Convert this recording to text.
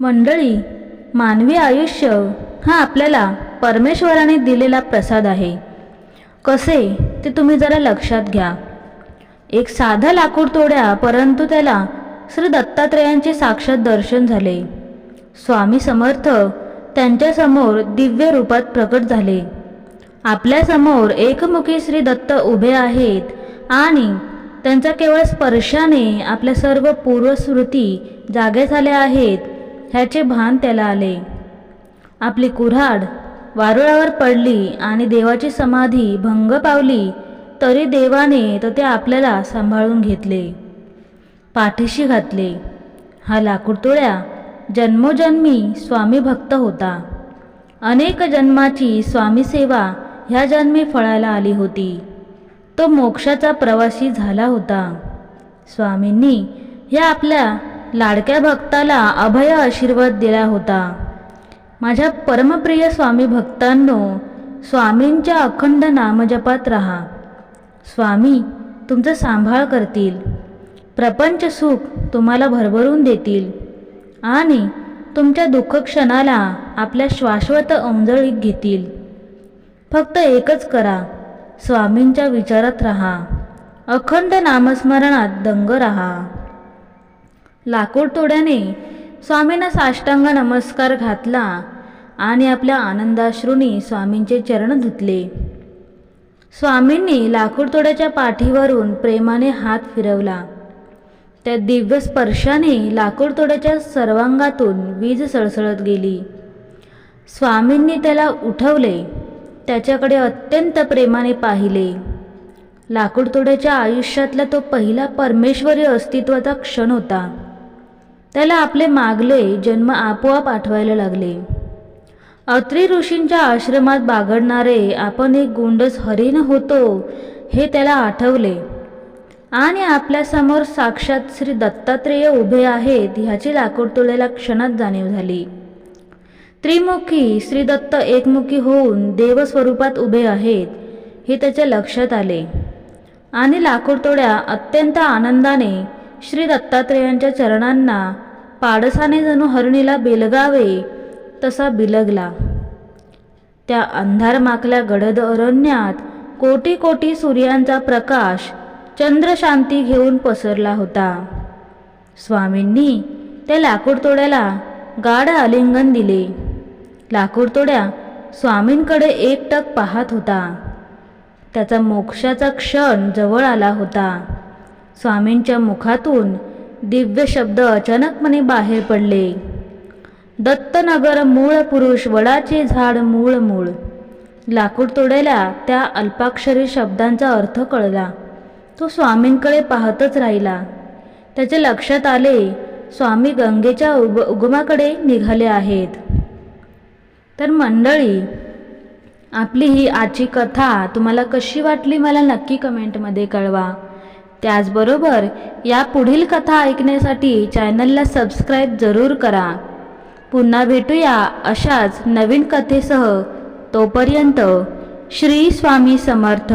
मंडळी मानवी आयुष्य हा आपल्याला परमेश्वराने दिलेला प्रसाद आहे. कसे? ते तुम्ही जरा लक्षात घ्या. एक साधा लाकूड तोड्या परंतु त्याला श्री दत्तात्रेयांचे साक्षात दर्शन झाले. स्वामी समर्थ त्यांच्यासमोर दिव्य रूपात प्रकट झाले. आपल्यासमोर एकमुखी श्री दत्त उभे आहेत आणि त्यांच्या केवळ स्पर्शाने आपल्या सर्व पूर्वस्मृती जागे झाल्या आहेत. ह्याचे भान त्याला आले. आपली कुऱ्हाड वारुळावर पडली आणि देवाची समाधी भंग पावली तरी देवाने तर ते आपल्याला सांभाळून घेतले. पाठीशी घातले. हा लाकूडतोळ्या जन्मोजन्मी स्वामी भक्त होता. अनेक जन्माची स्वामीसेवा ह्या जन्मी फळायला आली होती. तो मोक्षाचा प्रवासी झाला होता. स्वामींनी ह्या आपल्या लाडक्या भक्ताला अभय आशीर्वाद दिला होता. माझ्या परमप्रिय स्वामी भक्तांनो स्वामींच्या अखंड नामजपात राहा. स्वामी तुमचा सांभाळ करतील. प्रपंच सुख तुम्हाला भरभरून देतील. आणि तुमच्या दुःख क्षणाला आपल्या शाश्वत औंजळीत घेतील. फक्त एकच करा स्वामींच्या विचारात राहा. अखंड नामस्मरणात दंग राहा. लाकूड तोड्याने स्वामींना साष्टांग नमस्कार घातला आणि आपल्या आनंदाश्रूंनी स्वामींचे चरण धुतले. स्वामींनी लाकूडतोड्याच्या पाठीवरून प्रेमाने हात फिरवला. त्या दिव्य स्पर्शाने लाकूडतोड्याच्या सर्वांगातून वीज सळसळत गेली. स्वामींनी त्याला उठवले. त्याच्याकडे अत्यंत प्रेमाने पाहिले. लाकूडतोड्याच्या आयुष्यातला तो पहिला परमेश्वरी अस्तित्वाचा क्षण होता. त्याला आपले मागले जन्म आपोआप आठवायला लागले. अत्री ऋषींच्या आश्रमात बागडणारे आपण एक गुंडस हरिण होतो हे त्याला आठवले. आणि आपल्यासमोर साक्षात श्री दत्तात्रेय उभे आहेत ह्याची लाकूड तोड्याला क्षणात जाणीव झाली. त्रिमुखी श्री दत्त एकमुखी होऊन देवस्वरूपात उभे आहेत हे त्याच्या लक्षात आले. आणि लाकूडतोड्या अत्यंत आनंदाने श्री दत्तात्रेयांच्या चरणांना पाडसाने जणू हरणीला बिलगावे तसा बिलगला. त्या अंधारमाकल्या गडद अरण्यात कोटी कोटी सूर्यांचा प्रकाश चंद्रशांती घेऊन पसरला होता. स्वामींनी त्या लाकूडतोड्याला गाढ आलिंगन दिले. लाकूडतोड्या स्वामींकडे एकटक पाहत होता. त्याचा मोक्षाचा क्षण जवळ आला होता. स्वामींच्या मुखातून दिव्य शब्द अचानकपणे बाहेर पडले. दत्तनगर मूळ पुरुष वडाचे झाड मूळ मूळ. लाकूड तोडायला त्या अल्पाक्षरी शब्दांचा अर्थ कळला. तो स्वामींकडे पाहतच राहिला. त्याच्या लक्षात आले स्वामी गंगेच्या उग उगमाकडे निघाले आहेत. तर मंडळी आपली ही आजची कथा तुम्हाला कशी वाटली मला नक्की कमेंटमध्ये कळवा. त्याचबरोबर या पुढील कथा ऐकण्यासाठी चॅनलला सबस्क्राईब जरूर करा. पुन्हा भेटूया अशाच नवीन कथेसह. तोपर्यंत श्री स्वामी समर्थ.